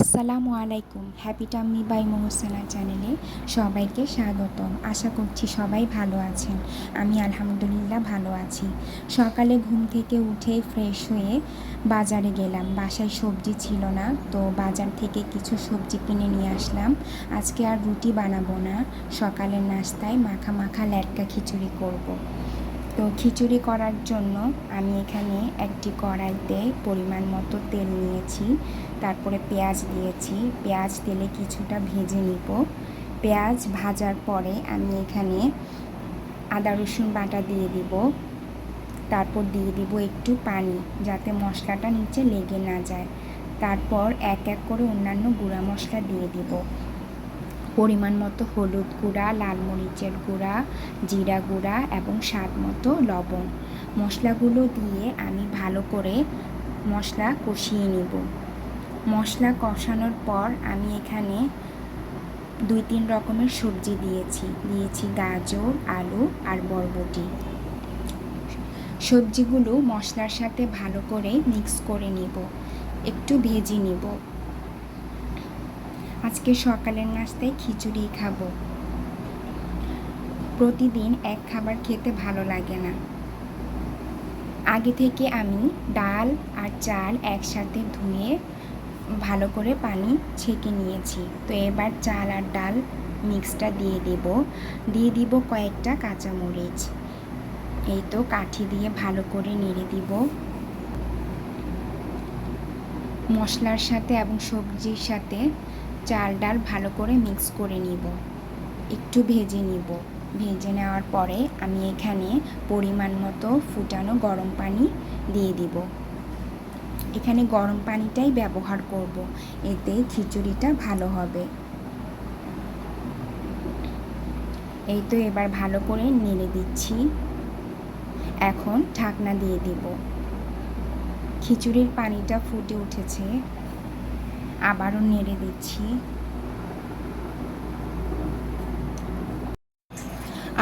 আসসালামু আলাইকুম, happy tummy by Mohsena চ্যানেলে সবাইকে স্বাগতম। আশা করছি সবাই ভালো আছেন। আমি আলহামদুলিল্লাহ ভালো আছি। সকালে ঘুম থেকে উঠে ফ্রেশ হয়ে বাজারে গেলাম। বাসায় সবজি ছিল না, তো বাজার থেকে কিছু সবজি কিনে নিয়ে আসলাম। আজকে আর রুটি বানাবো না। সকালের নাস্তায় মাখা মাখা ল্যাটকা খিচুড়ি করব। তো খিচুড়ি করার জন্য আমি এখানে একটি কড়াইতে পরিমাণ মতো তেল নিয়েছি, তারপরে পেঁয়াজ দিয়েছি। পেঁয়াজ তেলে কিছুটা ভেজে নিব। পেঁয়াজ ভাজার পরে আমি এখানে আদা, রসুন বাটা দিয়ে দিব। তারপর দিয়ে দিব একটু পানি, যাতে মশলাটা নিচে লেগে না যায়। তারপর এক এক করে অন্যান্য গুঁড়া মশলা দিয়ে দিব। পরিমাণ মতো হলুদ গুঁড়া, লাল মরিচের গুঁড়া, জিরা গুঁড়া এবং স্বাদ মতো লবণ। মশলাগুলো দিয়ে আমি ভালো করে মশলা কষিয়ে নেব। মশলা কষানোর পর আমি এখানে দুই তিন রকমের সবজি দিয়েছি। দিয়েছি গাজর, আলু আর বরবটি। সবজিগুলো মশলার সাথে ভালো করে মিক্স করে নিব। একটু ভেজে নিব। আজকে সকালের নাস্তায় খিচুড়ি খাব। প্রতিদিন এক খাবার খেতে ভালো লাগে না। আগে থেকে আমি ডাল আর চাল একসাথে ধুয়ে ভালো করে পানি ছেঁকে নিয়েছি। তো এবার চাল আর ডাল মিক্সটা দিয়ে দেব। দিয়ে দিব কয়েকটা কাঁচামরিচ। এই তো কাঠি দিয়ে ভালো করে নেড়ে দিব। মশলার সাথে এবং সবজির সাথে চাল ডাল ভালো করে মিক্স করে নিব। একটু ভেজে নিব। ভেজে নেওয়ার পরে আমি এখানে পরিমাণ মতো ফুটানো গরম পানি দিয়ে দিব। এখানে গরম পানিটাই ব্যবহার করব। এতে খিচুড়িটা ভালো হবে। এই তো এবার ভালো করে নেড়ে দিচ্ছি। এখন ঢাকনা দিয়ে দিব। খিচুড়ির পানিটা ফুটে উঠেছে। আবারও নেড়ে দিচ্ছি।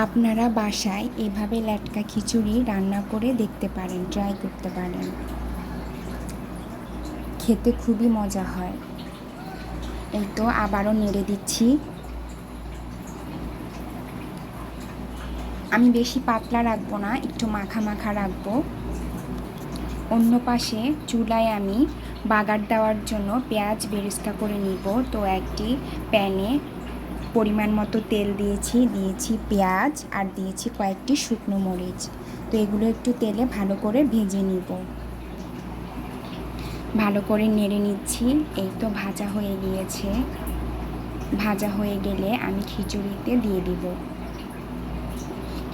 আপনারা বাসায় এভাবে ল্যাটকা খিচুড়ি রান্না করে দেখতে পারেন ট্রাই করতে পারেন। খেতে খুবই মজা হয়। এই তো আবারও নেড়ে দিচ্ছি। আমি বেশি পাতলা রাখব না, একটু মাখা মাখা রাখব। অন্য পাশে চুলায় আমি বাগার দেওয়ার জন্য পেঁয়াজ বেরেস্তা করে নিব। তো একটি প্যানে পরিমাণ মতো তেল দিয়েছি দিয়েছি পেঁয়াজ আর দিয়েছি কয়েকটি শুকনো মরিচ। তো এগুলো একটু তেলে ভালো করে ভেজে নিব। ভালো করে নেড়ে নিচ্ছি, এই তো ভাজা হয়ে গিয়েছে। ভাজা হয়ে গেলে আমি খিচুড়িতে দিয়ে দিব।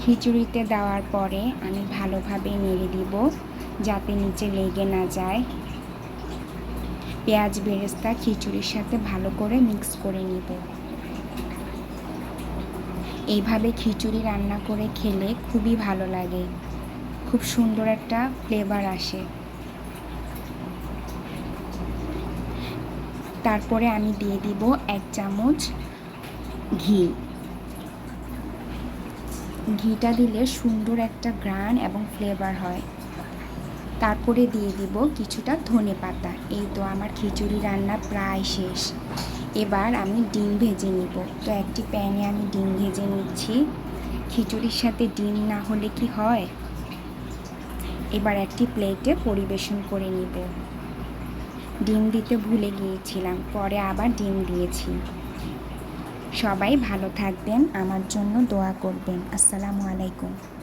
খিচুড়িতে দেওয়ার পরে আমি ভালোভাবে নেড়ে দিব। যাতে নিচে লেগে না যায়। পেঁয়াজ বেরেস্তা খিচুড়ির সাথে ভালো করে মিক্স করে নিব। এইভাবে খিচুড়ি রান্না করে খেলে খুবই ভালো লাগে। খুব সুন্দর একটা ফ্লেভার আসে। তারপরে আমি দিয়ে দিব এক চামচ ঘি। ঘিটা দিলে সুন্দর একটা গ্রান এবং ফ্লেভার হয়। তারপরে দিয়ে দিব কিছুটা ধনে পাতা। এই তো আমার খিচুড়ি রান্না প্রায় শেষ। এবার আমি ডিম ভেজে নিব। তো একটি প্যানে আমি ডিম ভেজে নিচ্ছি। খিচুড়ির সাথে ডিম না হলে কি হয়? এবার একটি প্লেটে পরিবেশন করে নিব। ডিম দিতে ভুলে গিয়েছিলাম, পরে আবার ডিম দিয়েছি। সবাই ভালো থাকবেন, আমার জন্য দোয়া করবেন। আসসালামু আলাইকুম।